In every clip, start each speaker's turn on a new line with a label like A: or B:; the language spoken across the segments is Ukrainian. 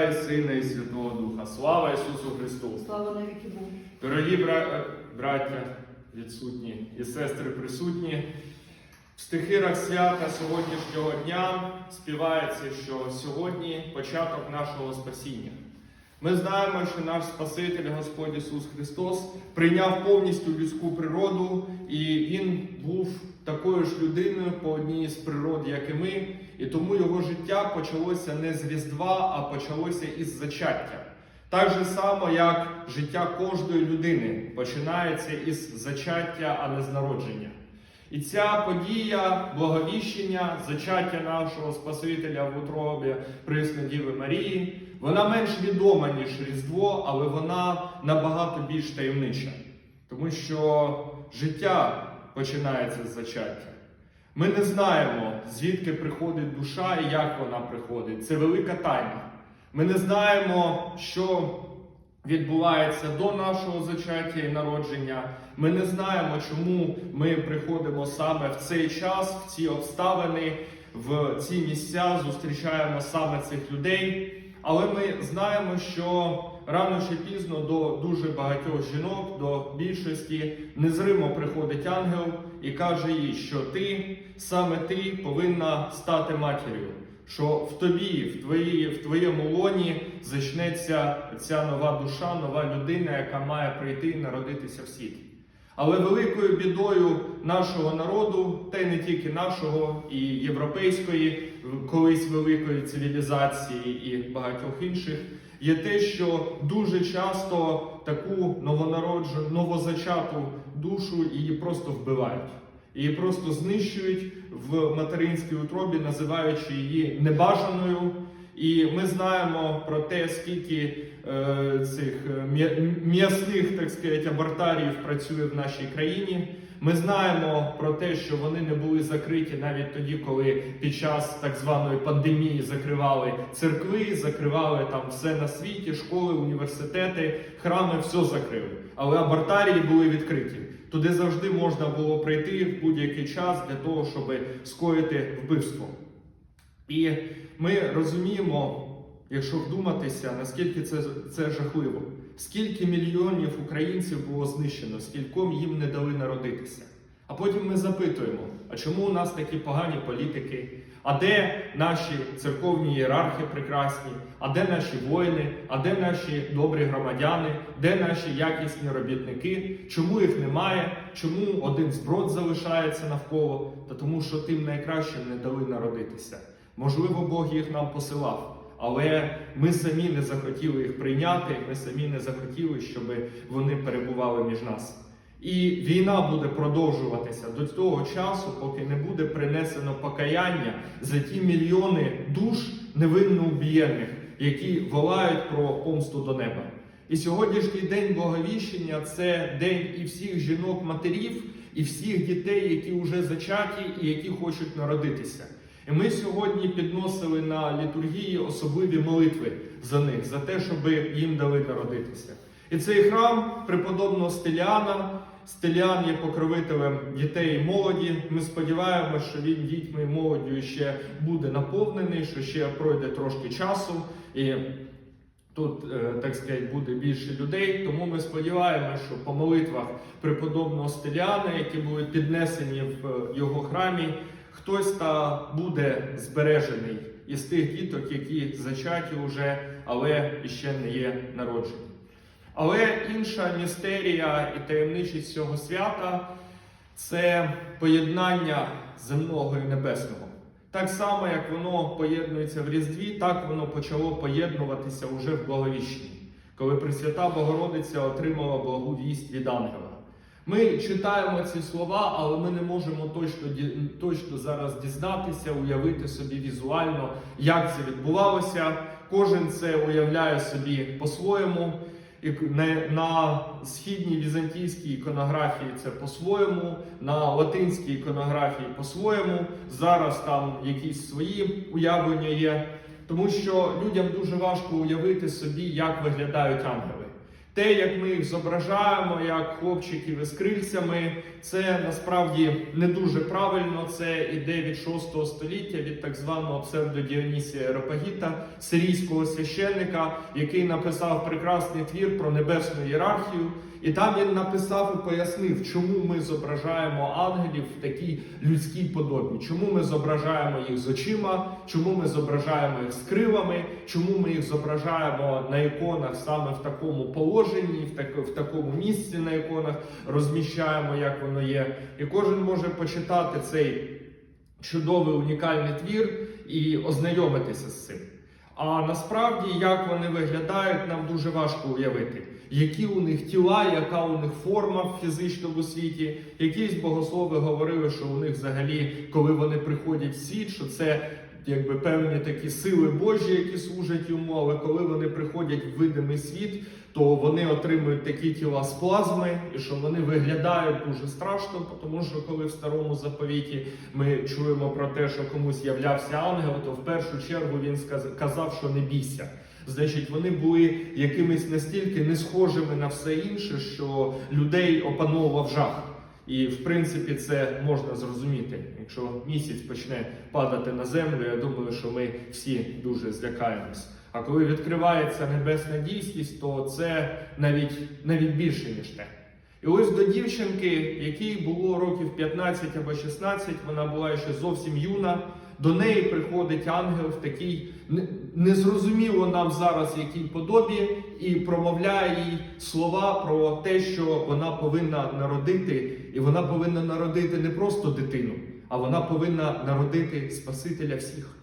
A: Отця і Сина, і Святого Духа. Слава Ісусу Христу!
B: Слава навіки Богу.
A: Дорогі бра... браття відсутні і сестри присутні, в стихирах свята сьогоднішнього дня співається, що сьогодні початок нашого спасіння. Ми знаємо, що наш Спаситель Господь Ісус Христос прийняв повністю людську природу, і Він був такою ж людиною по одній з природ, як і ми, і тому його життя почалося не з Різдва, а почалося із зачаття. Так же само, як життя кожної людини починається із зачаття, а не з народження. І ця подія благовіщення, зачаття нашого Спасителя в утробі Діви Марії, вона менш відома, ніж Різдво, але вона набагато більш таємнича. Тому що життя починається з зачаття. Ми не знаємо, звідки приходить душа і як вона приходить. Це велика тайна. Ми не знаємо, що відбувається до нашого зачаття і народження. Ми не знаємо, чому ми приходимо саме в цей час, в ці обставини, в ці місця, зустрічаємо саме цих людей. Але ми знаємо, що рано чи пізно до дуже багатьох жінок, до більшості незримо приходить ангел і каже їй, що ти саме ти повинна стати матір'ю що в тобі, в, твої, в твоєму лоні зачнеться ця нова душа, нова людина, яка має прийти і народитися в світ. Але великою бідою нашого народу, та й не тільки нашого, і європейської, колись великої цивілізації і багатьох інших, є те, що дуже часто таку новонароджену, новозачату душу її просто вбивають. Її просто знищують в материнській утробі, називаючи її небажаною. І ми знаємо про те, скільки е, цих м'ясних, так сказати, абортарів працює в нашій країні. Ми знаємо про те, що вони не були закриті навіть тоді, коли під час так званої пандемії закривали церкви, закривали там все на світі, школи, університети, храми, все закрили. Але абортарії були відкриті. Туди завжди можна було прийти в будь-який час для того, щоб скоїти вбивство. І ми розуміємо, якщо вдуматися, наскільки це, це жахливо, скільки мільйонів українців було знищено, скільком їм не дали народитися. А потім ми запитуємо, а чому у нас такі погані політики? А де наші церковні ієрархи прекрасні? А де наші воїни? А де наші добрі громадяни? Де наші якісні робітники? Чому їх немає? Чому один зброд залишається навколо? Та тому, що тим найкращим не дали народитися. Можливо, Бог їх нам посилав. Але ми самі не захотіли їх прийняти, ми самі не захотіли, щоб вони перебували між нас. І війна буде продовжуватися до того часу, поки не буде принесено покаяння за ті мільйони душ невинно убієних, які волають про помсту до неба. І сьогоднішній день Благовіщення це день і всіх жінок-матерів, і всіх дітей, які вже зачаті і які хочуть народитися. І ми сьогодні підносили на літургії особливі молитви за них, за те, щоб їм дали народитися. І цей храм преподобного Стеліана, Стеліан є покровителем дітей і молоді. Ми сподіваємося, що він дітьми і молоддю ще буде наповнений, що ще пройде трошки часу. І Тут, е, так сказати, буде більше людей, тому ми сподіваємося, що по молитвах преподобного Стеліана, які будуть піднесені в е, його храмі, хтось та буде збережений із тих діток, які зачаті вже, але ще не є народжені. Але інша містерія і таємничість цього свята це поєднання земного і небесного. Так само, як воно поєднується в Різдві, так воно почало поєднуватися уже в Благовіщенні, коли Пресвята Богородиця отримала благу вість від ангела. Ми читаємо ці слова, але ми не можемо точно точно зараз дізнатися, уявити собі візуально, як це відбувалося. Кожен це уявляє собі по-своєму. І на східній візантійській іконографії це по-своєму, на латинській іконографії по-своєму. Зараз там якісь свої уявлення є, тому що людям дуже важко уявити собі, як виглядають ангели. Те, як ми їх зображаємо, як хлопчиків із крильцями, це насправді не дуже правильно. Це іде від 6 століття, від так званого псевдодіонісія Аеропагіта, сирійського священника, який написав прекрасний твір про небесну ієрархію. І там він написав і пояснив, чому ми зображаємо ангелів в такій людській подобі, чому ми зображаємо їх з очима, чому ми зображаємо їх з крилами, чому ми їх зображаємо на іконах саме в такому положенні, в, так, в такому місці на іконах розміщаємо, як воно є. І кожен може почитати цей чудовий унікальний твір і ознайомитися з цим. А насправді, як вони виглядають, нам дуже важко уявити, які у них тіла, яка у них форма в фізичному світі. Якісь богослови говорили, що у них взагалі, коли вони приходять в світ, що це якби певні такі сили Божі, які служать йому. Але коли вони приходять в видимий світ, то вони отримують такі тіла з плазми, і що вони виглядають дуже страшно, тому що коли в старому заповіті ми чуємо про те, що комусь являвся ангел, то в першу чергу він сказ- казав, що не бійся. Значить, вони були якимись настільки не схожими на все інше, що людей опановував жах. І в принципі це можна зрозуміти. Якщо місяць почне падати на землю, я думаю, що ми всі дуже злякаємось. А коли відкривається небесна дійсність, то це навіть навіть більше ніж те. І ось до дівчинки, якій було років 15 або 16, вона була ще зовсім юна. До неї приходить ангел в такій незрозуміло нам зараз якій подобі, і промовляє їй слова про те, що вона повинна народити, і вона повинна народити не просто дитину, а вона повинна народити Спасителя всіх.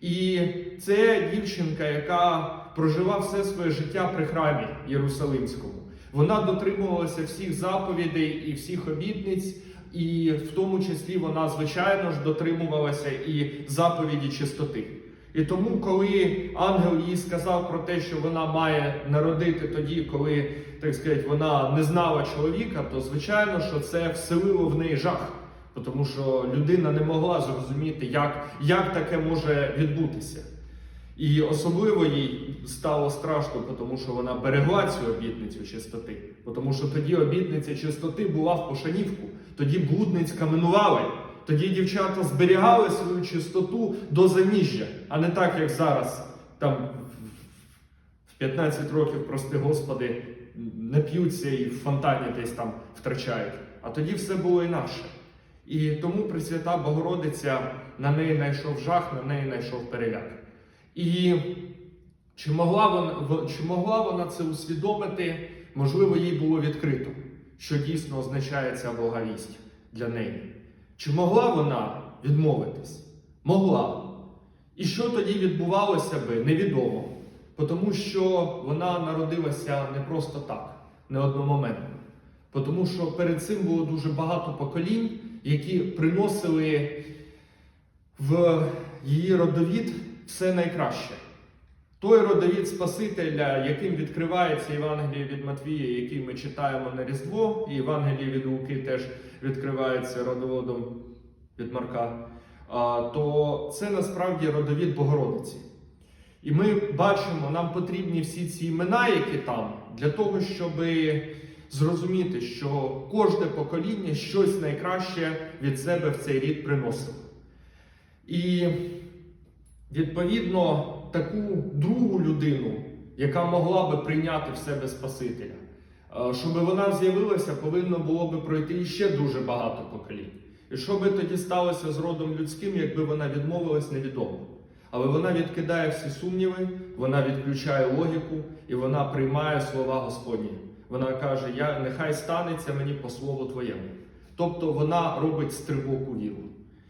A: І це дівчинка, яка прожила все своє життя при храмі Єрусалимському. Вона дотримувалася всіх заповідей і всіх обітниць, і в тому числі вона, звичайно ж, дотримувалася і заповіді чистоти. І тому, коли ангел їй сказав про те, що вона має народити тоді, коли так сказати, вона не знала чоловіка, то звичайно, що це вселило в неї жах. Тому що людина не могла зрозуміти, як, як таке може відбутися. І особливо їй стало страшно, тому що вона берегла цю обітницю чистоти. Тому що тоді обітниця чистоти була в пошанівку, тоді блудниць каменували, тоді дівчата зберігали свою чистоту до заміжжя, а не так, як зараз. Там в 15 років, прости Господи, нап'ються і в фонтані десь там втрачають. А тоді все було інакше. І тому Пресвята Богородиця на неї знайшов жах, на неї знайшов переляк. І чи могла вона, чи могла вона це усвідомити? Можливо, їй було відкрито, що дійсно означає ця благовість для неї. Чи могла вона відмовитись? Могла. І що тоді відбувалося би, невідомо. Тому що вона народилася не просто так, не одномоментно. Тому що перед цим було дуже багато поколінь, які приносили в її родовід все найкраще. Той родовід Спасителя, яким відкривається Євангеліє від Матвія, який ми читаємо на Різдво, і Євангеліє від Луки теж відкривається родоводом від Марка, то це насправді родовід Богородиці. І ми бачимо, нам потрібні всі ці імена, які там, для того, щоб зрозуміти, що кожне покоління щось найкраще від себе в цей рід приносило. І відповідно таку другу людину, яка могла би прийняти в себе Спасителя, щоб вона з'явилася, повинно було би пройти іще дуже багато поколінь. І що би тоді сталося з родом людським, якби вона відмовилась, невідомо. Але вона відкидає всі сумніви, вона відключає логіку і вона приймає слова Господні. Вона каже: Я нехай станеться мені по слову твоєму. Тобто вона робить стрибок у віру.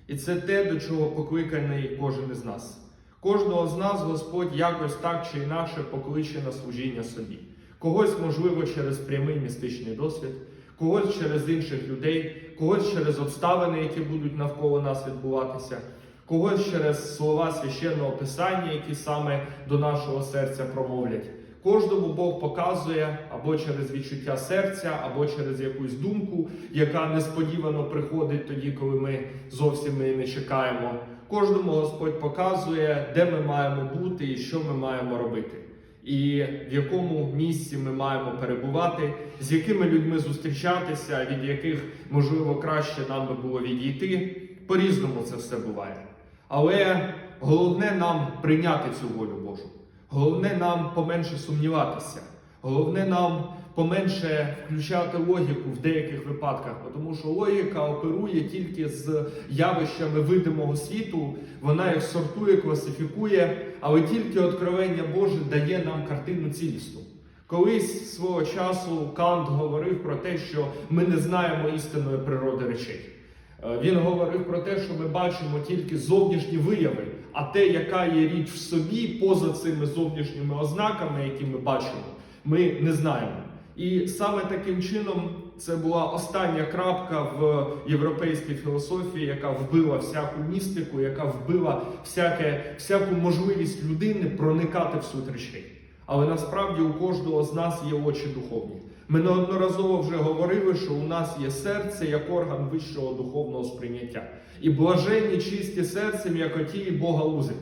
A: І це те, до чого покликаний кожен із нас. Кожного з нас Господь якось так чи інакше покличе на служіння собі. Когось, можливо, через прямий містичний досвід, когось через інших людей, когось через обставини, які будуть навколо нас відбуватися, когось через слова священного писання, які саме до нашого серця промовлять. Кожному Бог показує або через відчуття серця, або через якусь думку, яка несподівано приходить тоді, коли ми зовсім її не чекаємо. Кожному Господь показує, де ми маємо бути і що ми маємо робити. І в якому місці ми маємо перебувати, з якими людьми зустрічатися, від яких можливо краще нам би було відійти. По-різному це все буває. Але головне нам прийняти цю волю Божу. Головне нам поменше сумніватися. Головне нам поменше включати логіку в деяких випадках, тому що логіка оперує тільки з явищами видимого світу, вона їх сортує, класифікує, але тільки откровення Боже дає нам картину цілісну. Колись свого часу Кант говорив про те, що ми не знаємо істинної природи речей. Е, Він говорив про те, що ми бачимо тільки зовнішні вияви, а те, яка є річ в собі, поза цими зовнішніми ознаками, які ми бачимо, ми не знаємо. І саме таким чином це була остання крапка в європейській філософії, яка вбила всяку містику, яка вбила всяке, всяку можливість людини проникати в суть речей. Але насправді у кожного з нас є очі духовні. Ми неодноразово вже говорили, що у нас є серце як орган вищого духовного сприйняття. І блаженні чисті серцем, як оті Бога лузить.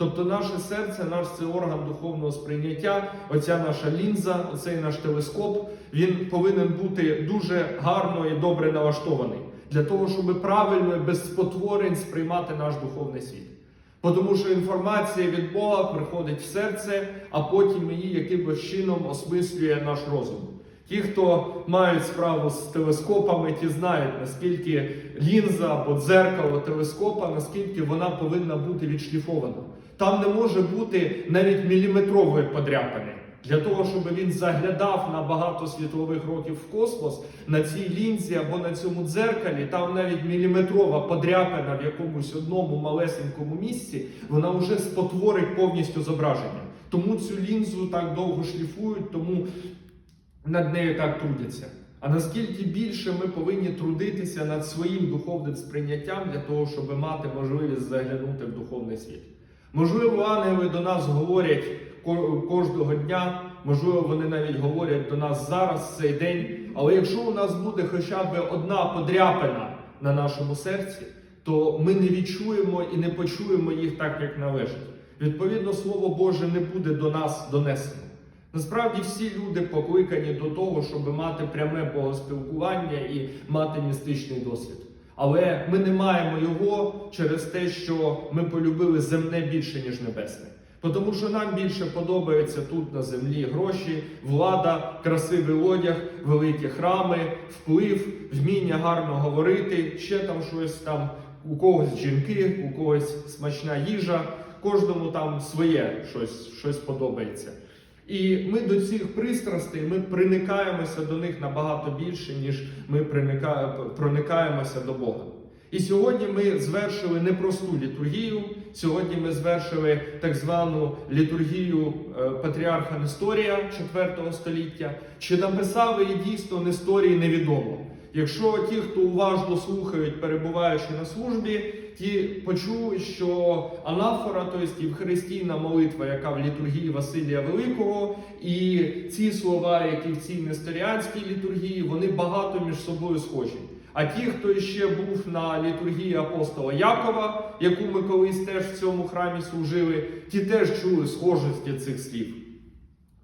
A: Тобто наше серце, наш це орган духовного сприйняття, оця наша лінза, оцей наш телескоп, він повинен бути дуже гарно і добре налаштований для того, щоб правильно і без спотворень сприймати наш духовний світ. Тому що інформація від Бога приходить в серце, а потім її якимось чином осмислює наш розум. Ті, хто мають справу з телескопами, ті знають, наскільки лінза або дзеркало телескопа, наскільки вона повинна бути відшліфована. Там не може бути навіть міліметрової подряпини. Для того, щоб він заглядав на багато світлових років в космос, на цій лінзі або на цьому дзеркалі, там навіть міліметрова подряпина в якомусь одному малесенькому місці, вона вже спотворить повністю зображення. Тому цю лінзу так довго шліфують, тому над нею так трудяться. А наскільки більше ми повинні трудитися над своїм духовним сприйняттям для того, щоб мати можливість заглянути в духовний світ. Можливо, ангели до нас говорять кожного дня, можливо, вони навіть говорять до нас зараз цей день. Але якщо у нас буде хоча б одна подряпина на нашому серці, то ми не відчуємо і не почуємо їх так, як належить. Відповідно, Слово Боже не буде до нас донесено. Насправді всі люди покликані до того, щоб мати пряме богоспілкування і мати містичний досвід. Але ми не маємо його через те, що ми полюбили земне більше, ніж небесне. Тому що нам більше подобається тут на землі гроші, влада, красивий одяг, великі храми, вплив, вміння гарно говорити, ще там щось там, у когось жінки, у когось смачна їжа, кожному там своє щось, щось подобається. І ми до цих пристрастей ми приникаємося до них набагато більше, ніж ми проникаємося до Бога. І сьогодні ми звершили непросту літургію. Сьогодні ми звершили так звану літургію е, патріарха Несторія 4 століття. Чи написав її дійсно Несторій, невідомо. Якщо ті, хто уважно слухають, перебуваючи на службі, ті почують, що анафора, тобто євхаристійна молитва, яка в літургії Василія Великого, і ці слова, які в цій несторіанській літургії, вони багато між собою схожі. А ті, хто ще був на літургії апостола Якова, яку ми колись теж в цьому храмі служили, ті теж чули схожості цих слів.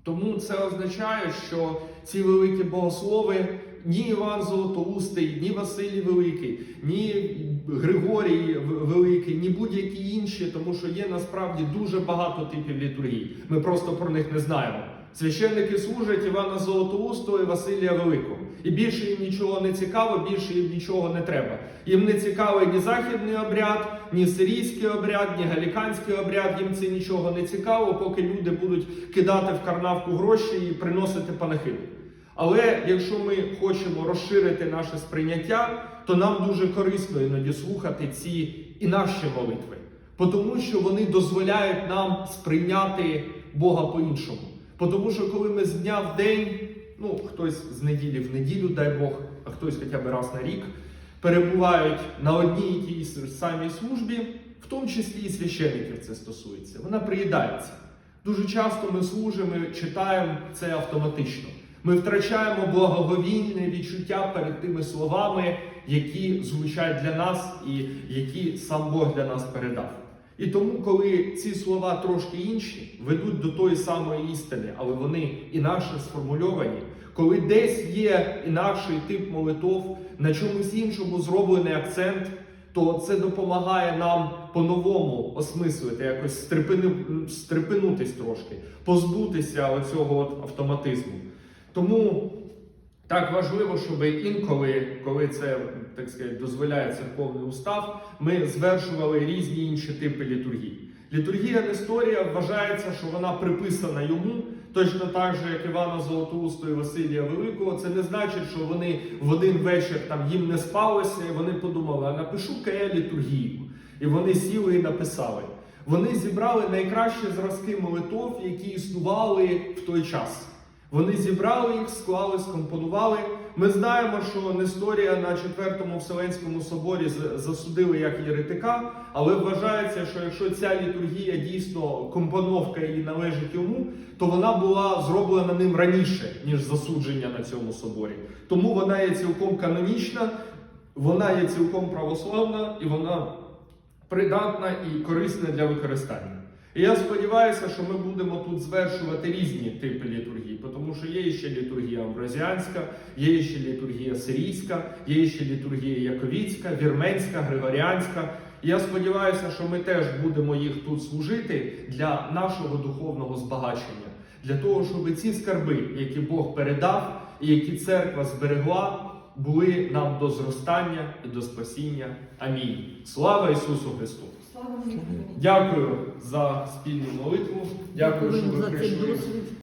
A: Тому це означає, що ці великі богослови, ні Іван Золотоустий, ні Василій Великий, ні Григорій Великий, ні будь-які інші, тому що є насправді дуже багато типів літургії. Ми просто про них не знаємо. Священники служать Івана Золотоустого і Василія Великого. І більше їм нічого не цікаво, більше їм нічого не треба. Їм не цікавий ні західний обряд, ні сирійський обряд, ні галіканський обряд. Їм це нічого не цікаво, поки люди будуть кидати в карнавку гроші і приносити панахиду. Але якщо ми хочемо розширити наше сприйняття, то нам дуже корисно іноді слухати ці і наші молитви, тому що вони дозволяють нам сприйняти Бога по-іншому. Тому що коли ми з дня в день, ну хтось з неділі в неділю, дай Бог, а хтось хоча б раз на рік, перебувають на одній і тій самій службі, в тому числі і священиків це стосується. Вона приїдається. Дуже часто ми служимо, читаємо це автоматично. Ми втрачаємо благоговінне відчуття перед тими словами, які звучать для нас і які сам Бог для нас передав. І тому, коли ці слова трошки інші, ведуть до тої самої істини, але вони інакше сформульовані, коли десь є інакший тип молитов, на чомусь іншому зроблений акцент, то це допомагає нам по-новому осмислити, якось стрепену- стрепенутись трошки, позбутися оцього от автоматизму. Тому так важливо, щоб інколи, коли це так сказати, дозволяє церковний устав, ми звершували різні інші типи літургії. Літургія Несторія вважається, що вона приписана йому, точно так же, як Івана Золотоусту і Василія Великого. Це не значить, що вони в один вечір там їм не спалося, і вони подумали, а напишу-ка я літургію. І вони сіли і написали. Вони зібрали найкращі зразки молитов, які існували в той час. Вони зібрали їх, склали, скомпонували. Ми знаємо, що Несторія на Четвертому Вселенському соборі засудили як єретика, але вважається, що якщо ця літургія дійсно компоновка її належить йому, то вона була зроблена ним раніше, ніж засудження на цьому соборі. Тому вона є цілком канонічна, вона є цілком православна і вона придатна і корисна для використання. І я сподіваюся, що ми будемо тут звершувати різні типи літургії, тому що є ще літургія амброзіанська, є ще літургія сирійська, є ще літургія яковіцька, вірменська, григоріанська. І я сподіваюся, що ми теж будемо їх тут служити для нашого духовного збагачення, для того, щоб ці скарби, які Бог передав і які церква зберегла, були нам до зростання і до спасіння. Амінь. Слава Ісусу Христу! Дякую за спільну молитву. Дякую, що ви прийшли.